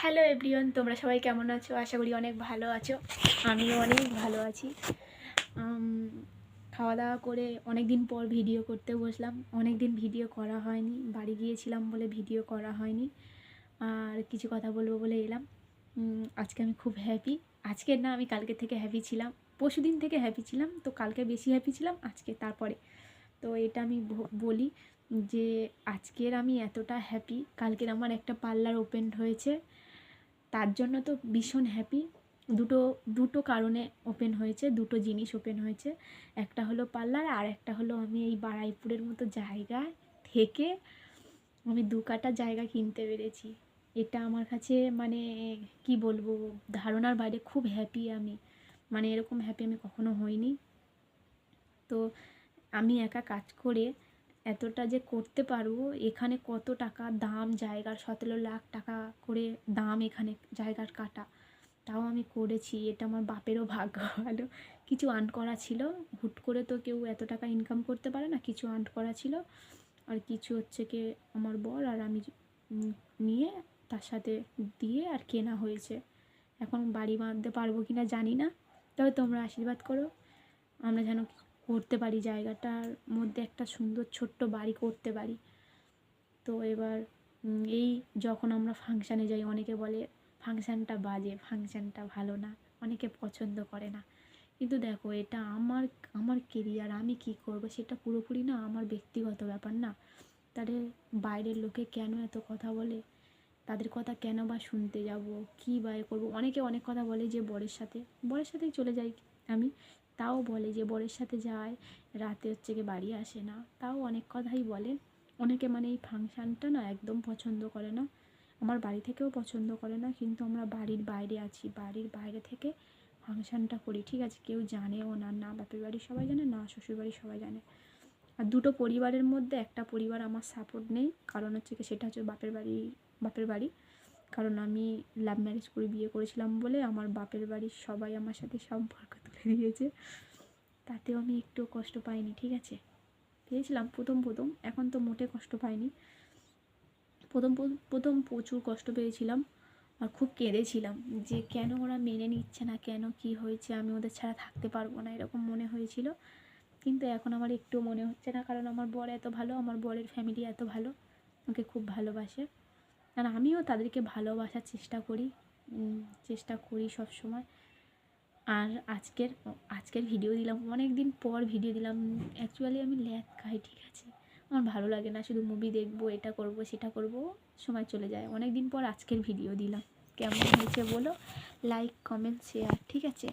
Hello everyone তোমরা সবাই কেমন আছো? আশা করি অনেক ভালো আছো। আমিও অনেক ভালো আছি। খাওয়া দাওয়া করে অনেক দিন পর ভিডিও করতে বসলাম। অনেক দিন ভিডিও করা হয়নি। বাড়ি গিয়েছিলাম বলে ভিডিও করা হয়নি। আর কিছু কথা বলব বলে এলাম। আজকে আমি খুব হ্যাপি আজকের না, আমি কালকে থেকে হ্যাপি ছিলাম। পরশু দিন থেকে হ্যাপি ছিলাম। তো কালকে বেশি হ্যাপি ছিলাম, আজকে তারপরে। তো এটা আমি বলি যে, আজকের আমি এতটা হ্যাপি কালকের আমার একটা পার্লার ওপেন হয়েছে। তার জন্য তো ভীষণ হ্যাপি দুটো দুটো কারণে ওপেন হয়েছে, দুটো জিনিস ওপেন হয়েছে। একটা হলো পার্লার আর একটা হলো আমি এই বারাইপুরের মতো জায়গায় থেকে আমি দু কাটা জায়গা কিনতে পেরেছি। এটা আমার কাছে মানে কি বলব, ধারণার বাইরে খুব হ্যাপি আমি। মানে এরকম হ্যাপি আমি কখনো হইনি। তো আমি একা কাজ করে এতটা যে করতে পারব এখানে কত টাকা দাম জায়গার সতেরো লাখ টাকা করে দাম এখানে জায়গার কাটা। তাও আমি করেছি, এটা আমার বাপেরও ভাগ্য। ভালো কিছু আর্ন করা ছিল। হুট করে তো কেউ এত টাকা ইনকাম করতে পারে না, কিছু আর্ন করা ছিল। আর কিছু হচ্ছে কি আমার বর আর আমি নিয়ে তার সাথে দিয়ে আর কেনা হয়েছে। এখন বাড়ি বাঁধতে পারব কি না জানি না। তবে তোমরা আশীর্বাদ করো, আমরা যেন করতে পারি জায়গাটার মধ্যে একটা সুন্দর ছোট্ট বাড়ি করতে পারি। তো এবার এই যখন আমরা ফাংশানে যাই, অনেকে বলে ফাংশানটা বাজে ফাংশানটা ভালো না, অনেকে পছন্দ করে না। কিন্তু দেখো, এটা আমার আমার কেরিয়ার আমি কি করব সেটা পুরোপুরি না আমার ব্যক্তিগত ব্যাপার না। তাদের বাইরের লোকে কেন এত কথা বলে? তাদের কথা কেন বা শুনতে যাব? কী বা এ করব? অনেকে অনেক কথা বলে যে বরের সাথে, বরের সাথেই চলে যাই আমি। তাও বলে যে বরের সাথে যায়, রাতে হচ্ছে গিয়ে বাড়ি আসে না। তাও অনেক কথাই বলে। অনেকে মানে এই ফাংশানটা না একদম পছন্দ করে না। আমার বাড়ি থেকেও পছন্দ করে না, কিন্তু আমরা বাড়ির বাইরে আছি। বাড়ির বাইরে থেকে ফাংশানটা করি, ঠিক আছে? কেউ জানেও না না, বাপের বাড়ির সবাই জানে, না শ্বশুর বাড়ির সবাই জানে। আর দুটো পরিবারের মধ্যে একটা পরিবার আমার সাপোর্ট নেই। কারণ হচ্ছে কি সেটা হচ্ছে বাপের বাড়ি বাপের বাড়ি। কারণ আমি লাভ ম্যারেজ করে বিয়ে করেছিলাম বলে আমার বাপের বাড়ির সবাই আমার সাথে সম্পর্ক তুলে দিয়েছে। তাতেও আমি একটু কষ্ট পাইনি, ঠিক আছে? পেয়েছিলাম প্রথম প্রথম, এখন তো মোটে কষ্ট পাইনি। প্রথম প্রথম- প্রচুর কষ্ট পেয়েছিলাম আর খুব কেঁদেছিলাম যে কেন ওরা মেনে নিচ্ছে না, কেন কি হয়েছে, আমি ওদের ছাড়া থাকতে পারব না, এরকম মনে হয়েছিল। কিন্তু এখন আমার একটু মনে হচ্ছে না, কারণ আমার বর এত ভালো, আমার বরের ফ্যামিলি এত ভালো আমাকে খুব ভালোবাসে। আর আমিও তাদেরকে ভালোবাসার চেষ্টা করি চেষ্টা করি সব সময় আর আজকের আজকের ভিডিও দিলাম অনেক দিন পর ভিডিও দিলাম। অ্যাকচুয়ালি আমি ল্যাদ খাই, ঠিক আছে? আমার ভালো লাগে না, শুধু মুভি দেখব, এটা করব, সেটা করব, সময় চলে যায়। অনেক দিন পর আজকের ভিডিও দিলাম। কেমন হয়েছে বলো? লাইক কমেন্ট শেয়ার ঠিক আছে?